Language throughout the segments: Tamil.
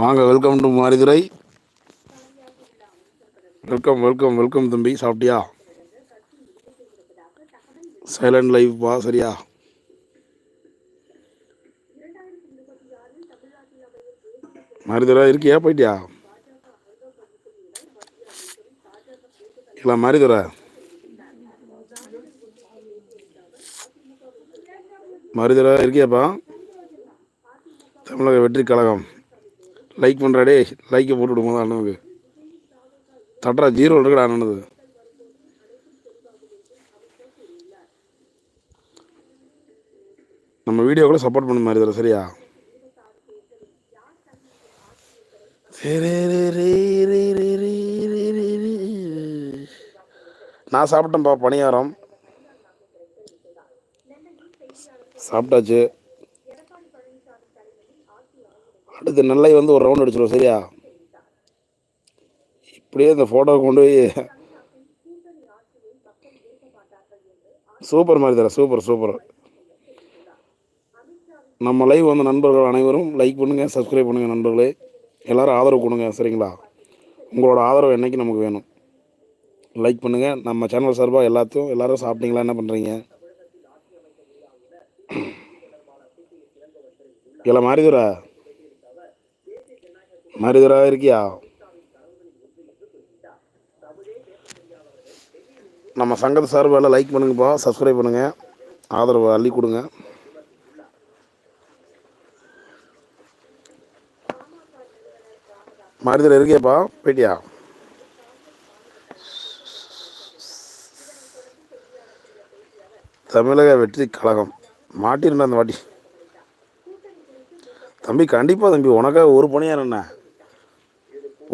வாங்க welcome to Marithurai. Welcome welcome welcome தம்பி சாப்பிட்டியா? சைலண்ட் லைஃப் வா சரியா? மாரிதுரை இருக்கியா? போயிட்டியா? இல்லை மாரிதுரை? மாரிதுரை இருக்கியாப்பா? தமிழக வெற்றி கழகம். லைக் பண்ணுறாடே லைக்கை போட்டு விடுமா அண்ணனுக்கு. தட்டா ஜீரோ இருக்குடா அண்ணனது நம்ம வீடியோக்குள்ளே சப்போர்ட் பண்ண மாதிரி தர சரியா? நான் சாப்பிட்டேன்ப்பா பணியாரம். சாப்பிட்டாச்சு. அடுத்து நெல்லை வந்து ஒரு ரவுண்ட் அடிச்சிடும் சரியா? இப்படியே இந்த ஃபோட்டோவை கொண்டு போய் சூப்பர் மாதிரி தரேன் சூப்பர் சூப்பர் நம்ம லைவ் வந்து நண்பர்கள் அனைவரும் லைக் பண்ணுங்கள் சப்ஸ்கிரைப் பண்ணுங்கள் நண்பர்களே. எல்லோரும் ஆதரவு கொடுங்க சரிங்களா? உங்களோட ஆதரவு என்றைக்கு நமக்கு வேணும்? லைக் பண்ணுங்கள் நம்ம சேனல் சார்பாக எல்லாத்தையும் எல்லாரும் சாப்பிட்டீங்களா என்ன பண்ணுறீங்க இல்லை மாறிதுரா மாரிதுரா இருக்கியா? நம்ம சங்கத்து சார்பால் லைக் பண்ணுங்கப்பா சப்ஸ்கிரைப் பண்ணுங்கள் ஆதரவு அள்ளி கொடுங்க. மாரிதுரா இருக்கியாப்பா? போயிட்டியா? தமிழக வெற்றி கழகம். மாட்டிருந்தா அந்த வாட்டி. தம்பி கண்டிப்பாக தம்பி உனக்காக ஒரு பணியாக என்ன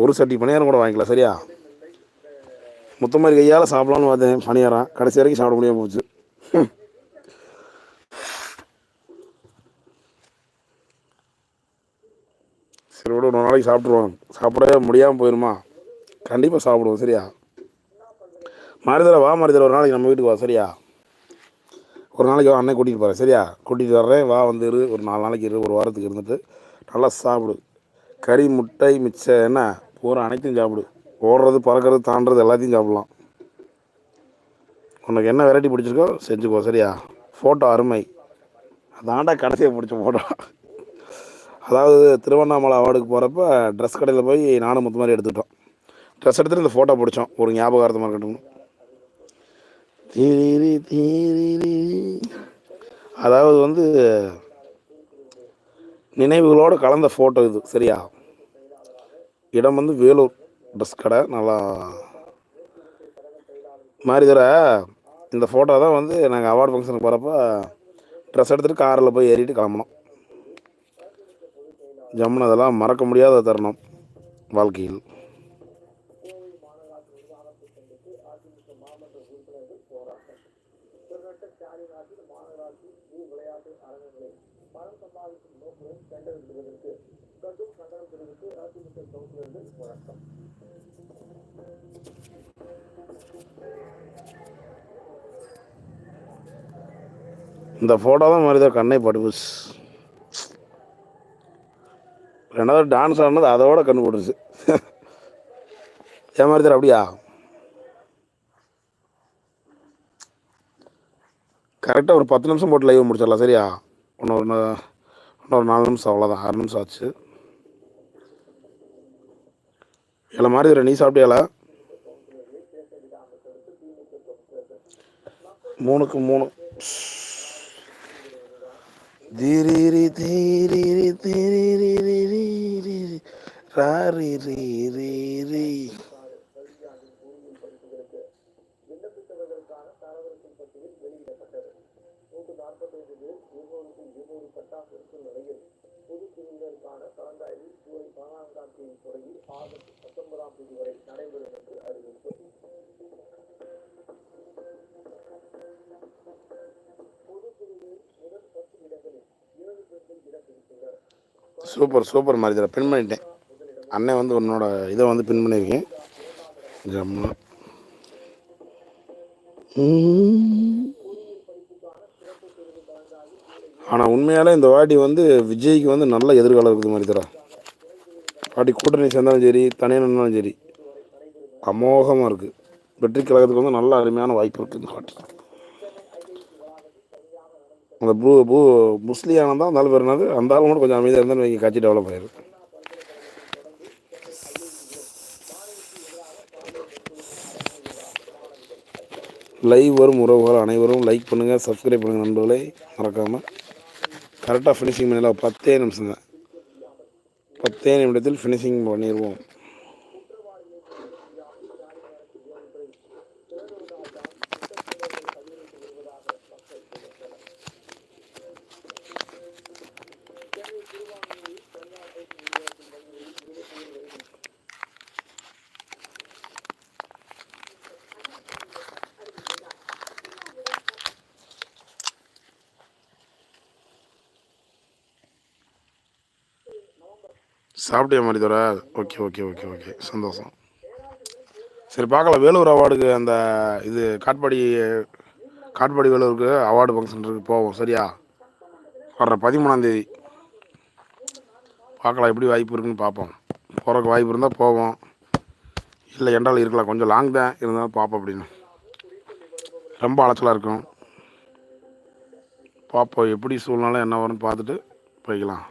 ஒரு சட்டி பணியாரம் கூட வாங்கிக்கலாம் சரியா? முத்த மாதிரி கையால் சாப்பிடலாம்னு பார்த்தேன் பணியாரம். கடைசி வரைக்கும் சாப்பிட முடியாமல் போச்சு. சரி விட ஒரு நாளைக்கு சாப்பிட்ருவோம் சாப்பிடவே முடியாமல் போயிருமா? கண்டிப்பாக சாப்பிடுவோம் சரியா? மாறுதலை வா மாறுதலை ஒரு நாளைக்கு நம்ம வீட்டுக்கு வா சரியா? ஒரு நாளைக்கு வா அண்ணன் கூட்டிகிட்டு போகிறேன் சரியா? கூட்டிகிட்டு வர்றேன் வா வந்து இரு ஒரு நாலு நாளைக்கு இரு ஒரு வாரத்துக்கு இருந்துட்டு நல்லா சாப்பிடு. கறி முட்டை மிச்சம் என்ன? பூரா அனைத்தையும் சாப்பிடு. ஓடுறது பறக்கிறது தாண்டுறது எல்லாத்தையும் சாப்பிட்லாம். உனக்கு என்ன வெரைட்டி பிடிச்சிருக்கோ செஞ்சுக்கோ சரியா? ஃபோட்டோ அருமை. அதாண்டா கடைசியை பிடிச்ச ஃபோட்டோ அதாவது திருவண்ணாமலை அவார்டுக்கு போகிறப்ப ட்ரெஸ் கடையில் போய் நானும் மொத்த மாதிரி எடுத்துட்டோம். ட்ரெஸ் எடுத்துகிட்டு இந்த ஃபோட்டோ பிடிச்சோம். ஒரு ஞாபகார்த்தமாக இருக்கட்டும் தீரி தீரி அதாவது வந்து நினைவுகளோடு கலந்த ஃபோட்டோ இது சரியா? இடம் வந்து வேலூர். ட்ரெஸ் கடை. நல்லா மாறிதர தர இந்த ஃபோட்டோ தான் வந்து நாங்கள் அவார்டு ஃபங்க்ஷனுக்கு போகிறப்ப ட்ரெஸ் எடுத்துகிட்டு காரில் போய் ஏறிட்டு கிளம்பணும் ஜம்முன்னு அதெல்லாம் மறக்க முடியாத தருணம் வாழ்க்கையில். இந்த ஃபோட்டோ தான் மாதிரி தான் கண்ணை படுபுஸ். ரெண்டாவது டான்ஸ் ஆடினது அதோட கண்ணு போட்டுருச்சு. ஏன் மாதிரி அப்படியா? கரெக்டாக ஒரு பத்து நிமிஷம் போட்டு லைவ் முடிச்சிடலாம் சரியா? இன்னொரு இன்னொரு நாலு நிமிஷம் அவ்வளோதான் ஆறு நிமிஷம் ஆச்சு. இல்லை மாதிரி நீ சாப்பிட்டியாளா மூணுக்கு மூணு. தீரிரி தீரிரி தீரிரி ராரி ரீ ரீ பதினான்காம் தேதி துறையில் ஆகஸ்ட் பத்தொன்பதாம் தேதி வரை நடைபெறும் என்று அறிவிப்பு சூப்பர் சூப்பர் மாதிரி பின் பண்ணிட்டேன். அண்ணன் வந்து உன்னோட இதை வந்து பின் பண்ணியிருக்கேன் ஜம்மா. ஆனால் உண்மையாலே இந்த வாட்டி வந்து விஜய்க்கு வந்து நல்ல எதிர்காலம் இருக்குது மாதிரி தரா பாட்டி கூட்டணி சேர்ந்தாலும் சரி தனியாக நின்னாலும் சரி அமோகமாக இருக்குது வெற்றி கழகத்துக்கு வந்து நல்ல அருமையான வாய்ப்பு இருக்குது இந்த பாட்டு. அந்த பூ பூ முஸ்லியான தான் அந்த ஆள் பேர் என்னது? அந்த ஆள் மட்டும் கொஞ்சம் அமைதியாக இருந்தாலும் நீங்கள் கட்சி டெவலப் ஆயிரும். லைவ் வரும் உறவுகள் அனைவரும் லைக் பண்ணுங்கள் சப்ஸ்கிரைப் பண்ணுங்கள் நண்பர்களே. மறக்காமல் கரெக்டாக ஃபினிஷிங் பண்ணல பத்தே நிமிஷம் தான் பத்தே நிமிடத்தில் ஃபினிஷிங் பண்ணிடுவோம் சாப்பிட்டியா மாதிரி தோற? Okay okay okay okay. சந்தோஷம். சரி பார்க்கலாம். வேலூர் அவார்டுக்கு அந்த இது காட்பாடி காட்பாடி வேலூருக்கு அவார்டு ஃபங்க்ஷன் இருக்கு போவோம். சரியா? வர்ற பதிமூணாம் தேதி. பார்க்கலாம் எப்படி வாய்ப்பு இருக்குன்னு பார்ப்போம். போகிறக்கு வாய்ப்பு இருந்தால் போவோம். இல்லை என்றால் இருக்கலாம். கொஞ்சம் லாங் தான் இருந்தாலும் பார்ப்போம் அப்படின்னு. ரொம்ப அலைச்சலாக இருக்கும். பார்ப்போம் எப்படி சூழ்நிலை என்ன வரும்னு பார்த்துட்டு போய்க்கலாம்.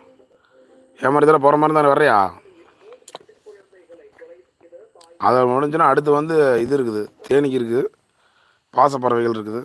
ஏன் போகிற மாதிரி தானே வர்றியா? அதை முடிஞ்சுன்னா அடுத்து வந்து இது இருக்குது தேனிக்கு இருக்குது பாசப்பறவைகள் இருக்குது.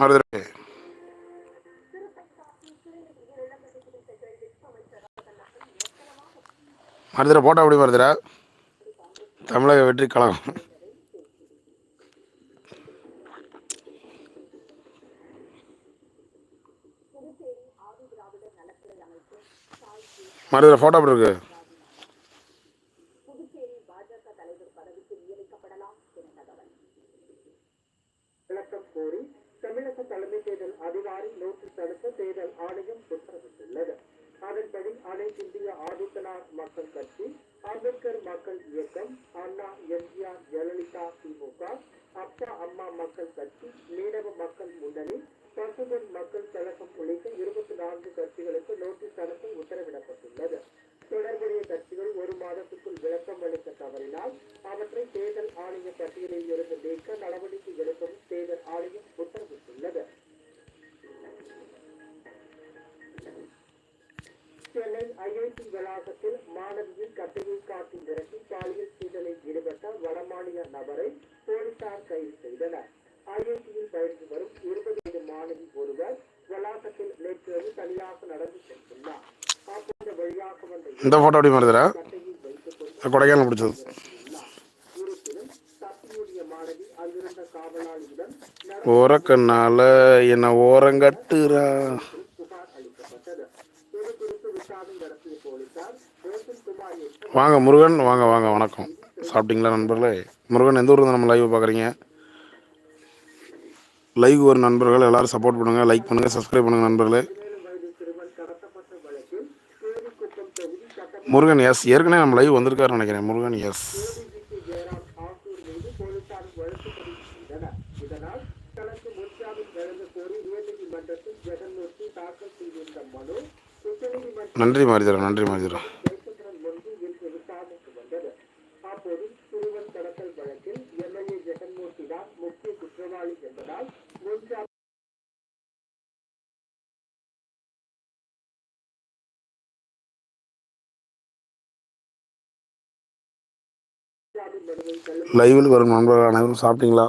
மாறுதலே மருதுரை போட்டோ எப்படி மருதுரை தமிழக வெற்றி கழகம். மருதுரை ஃபோட்டோ எப்படி இருக்கு விளக்கம் கோரி தமிழக தலைமை தேர்தல் அதிகாரி நோட்டீஸ் தேர்தல் ஆணையம் உத்தரவிட்டுள்ளது. அதன்படி அனைத்து இந்திய ஆதித்தனார் மக்கள் கட்சி அம்பேத்கர் மக்கள் இயக்கம் அண்ணா எம்ஜிஆர் ஜெயலலிதா திமுக அப்பா அம்மா மக்கள் கட்சி மீனவ மக்கள் முன்னணி பசுமன் மக்கள் கழகம் உள்ளிட்ட இருபத்தி நான்கு கட்சிகளுக்கு நோட்டீஸ் அனுப்ப உத்தரவிடப்பட்டுள்ளது. தொடர்புடைய கட்சிகள் ஒரு மாதத்துக்குள் விளக்கம் அளிக்க தவறினால் அவற்றை தேர்தல் ஆணைய பட்டியலில் இருந்து நீக்க நடவடிக்கை எடுக்கவும் தேர்தல் ஆணையம் உத்தரவிட்டுள்ளது. ஐஐடி வளாகத்தில் மாணவியின் கட்டையை காட்டி மிரட்டி பாலியல் சீடலில் ஈடுபட்ட வடமாநில நபரை போலீசார் கைது செய்தனர். ஐஐடியில் பயின்று வரும் இருபது மாணவி ஒருவர் வளாகத்தில் நேற்று தனியாக நடந்து சென்றுள்ளார். அப்போது வழியாக வந்த இந்த வைத்துக் கொண்டு இந்த கொடைக்கானல் பிடிச்சது ஓரக்கண்ணால என்ன ஓரங்கட்டுறா இது குறித்து விசாரணை நடத்திய போலீசார் வாங்க முருகன். வாங்க வாங்க வணக்கம். சாப்பிட்டீங்களா நண்பர்களே? முருகன் எந்த ஊர் நம்ம லைவ் பார்க்குறீங்க? லைவ் ஒரு நண்பர்கள் எல்லாரும் சப்போர்ட் பண்ணுங்கள் லைக் பண்ணுங்கள் சப்ஸ்கிரைப் பண்ணுங்கள் நண்பர்களே. முருகன் எஸ் ஏற்கனவே நம்ம லைவ் வந்திருக்காருன்னு நினைக்கிறேன். முருகன் எஸ் நன்றி முன்ஜாமீன் நன்றி தள்ளுபடி லைவில் வரும் நண்பர்கள் அனைவரும் சாப்பிட்டீங்களா?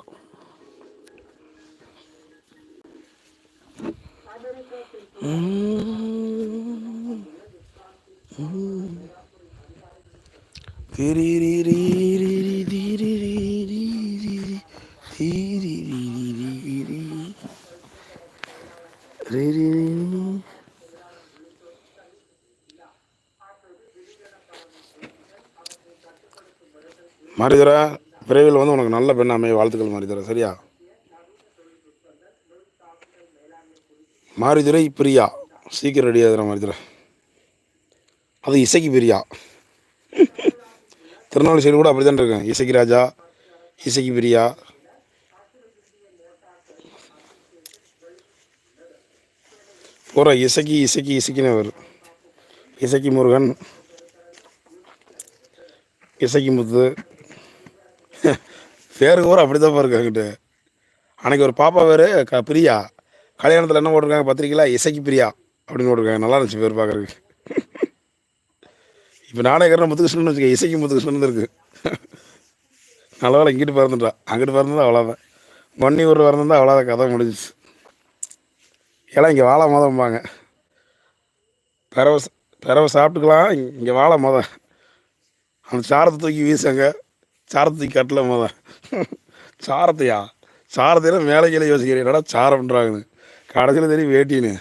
மரிதரா விரைவில் வந்து உனக்கு நல்ல பெண் அமைய வாழ்த்துக்கள் மரிதரா சரியா? மாரிதுரை பிரியா சீக்கிரம் ரெடி ஆகுற மாரிதுரை. அது இசைக்கு பிரியா. திருநாள் சைடு கூட அப்படி தான் இருக்கேன். இசைக்கு ராஜா இசைக்கு பிரியா. பூரா இசைக்கு இசைக்கு இசைக்குன்னு வரும் இசைக்கு முருகன். இசைக்கு முத்து. பேருக்கு கூட அப்படி தான் இருக்காங்கிட்டு அன்னைக்கு ஒரு பாப்பா பேர் க பிரியா. கல்யாணத்தில் என்ன போட்டிருக்காங்க பத்திரிக்கையில்? இசைக்கு பிரியா அப்படின்னு போட்டிருக்காங்க. நல்லா இருந்துச்சு பேர் பார்க்குறதுக்கு இப்போ நாடகர் முத்துகிருஷ்ணன் வச்சுக்க இசைக்கு முத்துகிருஷ்ணன் இருக்கு நல்லவேளை இங்கிட்டு பிறந்துட்டா. அங்கிட்டு பிறந்ததா அவ்வளோதான் பொன்னி ஊரில் பிறந்தா அவ்வளோதான் கதை முடிஞ்சிச்சு. ஏன்னா இங்கே வாழை மதம்பாங்க. பிறவை பிறவை சாப்பிட்டுக்கலாம் இங்கே வாழை மதம். அந்த சாரத்தை தூக்கி வீசுங்க. சாரத்தை தூக்கி கட்டல முத சாரத்தையா? சாரத்தையெல்லாம் மேலே கீழே யோசிக்கிறேன். என்னடா பண்ணுறாங்கன்னு கடைசியில் தெரியும் வேட்டின்னு.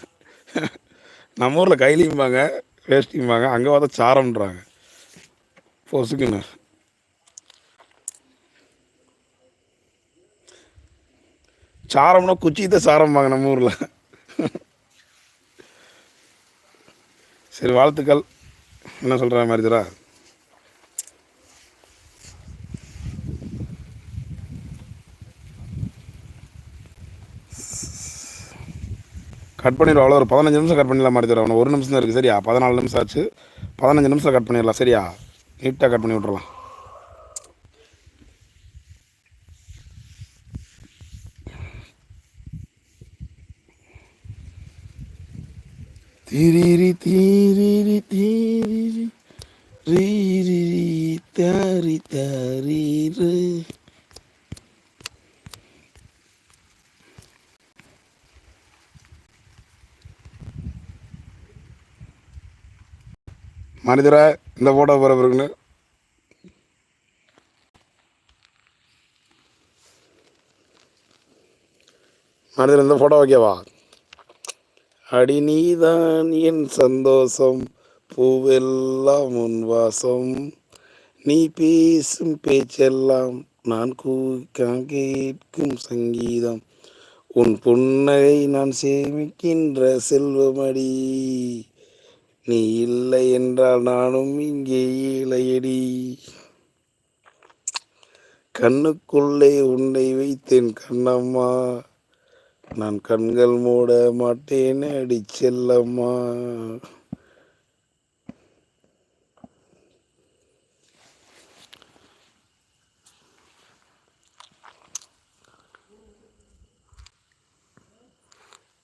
நம்ம ஊரில் கைலியும்பாங்க வேஷ்டியும்பாங்க அங்கே பார்த்தா சாரம்ன்றாங்க. பொசுக்குன்னு சாரம்னா குச்சி தான் சாரம்பாங்க நம்ம ஊரில். சரி வாழ்த்துக்கள். என்ன சொல்கிற மாதிரி கட் பண்ணிடுவோம் அவ்வளோ ஒரு பதினஞ்சு நிமிஷம் கட் பண்ணிடலாம் மாதிரி தரும் ஒரு நிமிஷம் தான் இருக்குது சரியா? பதினாலு நிமிஷம் ஆச்சு. பதினஞ்சு நிமிஷம் கட் பண்ணிடலாம் சரியா? நீட்டாக கட் பண்ணி விட்றலாம் தீரிரி தீரிரி தீரிரி. ரீரிரி தாரி தாரீரு. மனிதரா இந்த ஃபோட்டோ போகிறவருக்குன்னு மனிதர் இந்த ஃபோட்டோ ஓகேவா அடி நீதான் என் சந்தோஷம் பூவெல்லாம் உன் வாசம். நீ பேசும் பேச்செல்லாம் நான் கூ- கேட்கும் சங்கீதம். உன் புன்னகை நான் சேமிக்கின்ற செல்வமடி. நீ இல்லை என்றால் நானும் இங்கே இளையடி கண்ணுக்குள்ளே உன்னை வைத்தேன் கண்ணம்மா. நான் கண்கள் மூட மாட்டேன் அடி செல்லம்மா.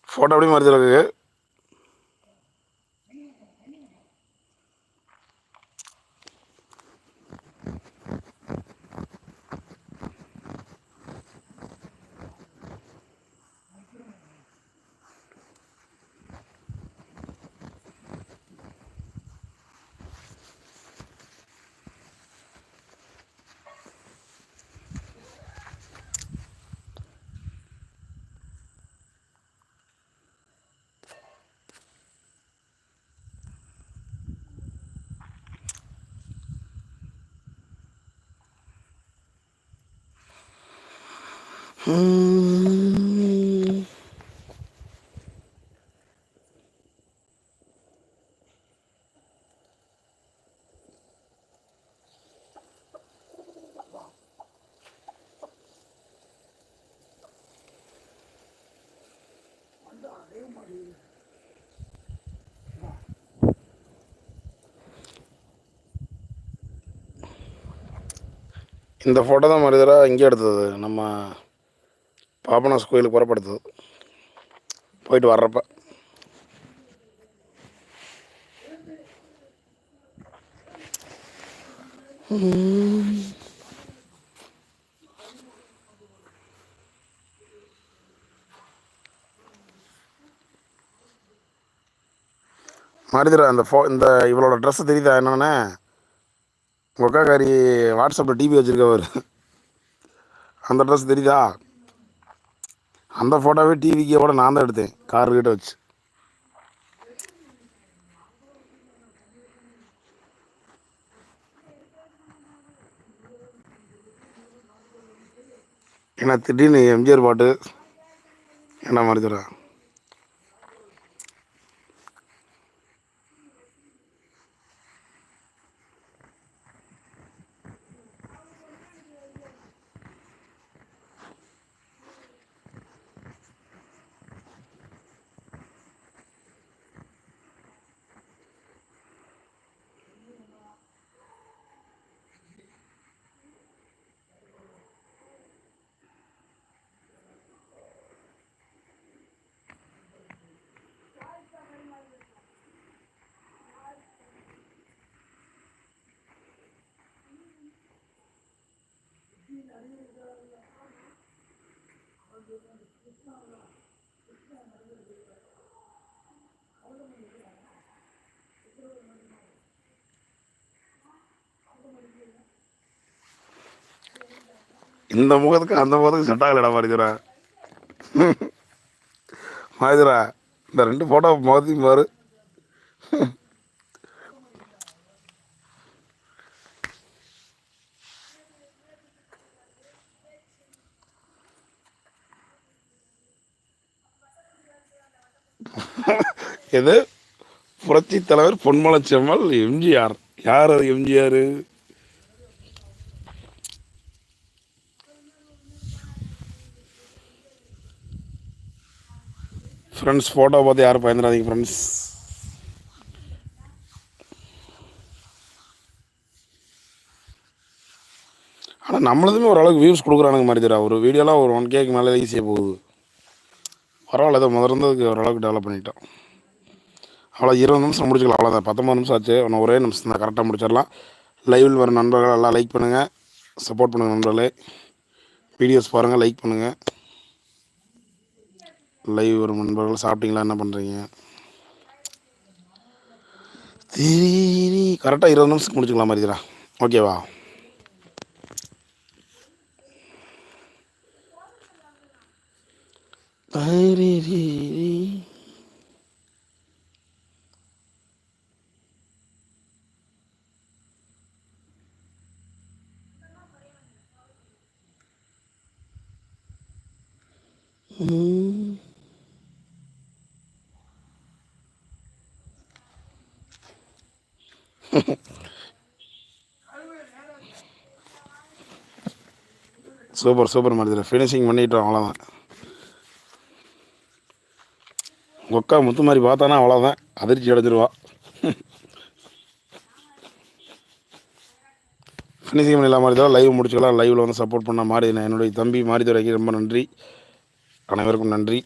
ஃபோட்டோ எப்படி மறுத்துருக்கு இந்த ஃபோட்டோ தான் மனிதரா இங்கே எடுத்தது. நம்ம பாபநாஸ் கோயிலுக்கு புறப்படுத்தது. போயிட்டு வர்றப்ப. மருதுரா அந்த ஃபோ இந்த இவளோட ட்ரெஸ்ஸு தெரியுதா என்னென்ன? உங்கள் அக்காக்காரி வாட்ஸ்அப்பில் டிபி வச்சுருக்கவர். அந்த ட்ரெஸ் தெரியுதா? அந்த ஃபோட்டோவே டிவிக்கு கூட நான் தான் எடுத்தேன். கார் கிட்ட வச்சு. ஏன்னா திடீர்னு எம்ஜிஆர் பாட்டு என்ன மாதிரி இந்த முகத்துக்கு அந்த முகத்துக்கு செட் ஆகலடா மாரிதுரா. மாரிதுரா இந்த ரெண்டு ஃபோட்டோ முகத்தையும் பாரு. எது? புரட்சி தலைவர் பொன்மலச்செம்மல் எம்ஜிஆர். யார் அது எம்ஜிஆர்? ஃப்ரெண்ட்ஸ் ஃபோட்டோ பார்த்து யாரும் பயந்துடாதீங்க ஃப்ரெண்ட்ஸ் ஆனால் நம்மளதுமே ஓரளவுக்கு வியூஸ் கொடுக்குறானுங்க மாதிரி தரா ஒரு வீடியோலாம் ஒரு ஒன் கேக்கு மேலே ஈஸியாக போகுது. பரவாயில்ல ஏதோ முதல்ல இருந்ததுக்கு ஓரளவுக்கு டெவலப் பண்ணிட்டோம். அவ்வளோ இருபது நிமிஷம் முடிச்சுக்கலாம் அவ்வளோதான் பத்தொம்பது நிமிஷம் ஆச்சு. இன்னும் ஒரே நிமிஷம் தான் கரெக்டாக முடிச்சிடலாம். லைவில் வர நண்பர்கள் எல்லாம் லைக் பண்ணுங்கள் சப்போர்ட் பண்ணுங்கள் நண்பர்களே. வீடியோஸ் பாருங்கள் லைக் பண்ணுங்கள் லைவ் வரும் நண்பர்கள் சாப்பிட்டீங்களா? என்ன பண்ணுறீங்க கரெக்டாக இருபது நிமிஷத்துக்கு முடிச்சுக்கலாம் மாதிரிடா ஓகேவா தரிரி. ம். சூப்பர் சூப்பர் மாதிரி ஃபினிஷிங் பண்ணிட்டோம் அவ்வளோதான் கொக்கா முத்து மாதிரி பார்த்தானா அவ்வளோதான் அதிர்ச்சி அடைஞ்சிருவா. ஃபினிஷிங் பண்ணிடலாம் மாதிரி தான் லைவ் முடிச்சுக்கலாம். லைவில் வந்து சப்போர்ட் பண்ண மாதிரி நான் என்னுடைய தம்பி மாரிதுரைக்கு ரொம்ப நன்றி. அனைவருக்கும் நன்றி.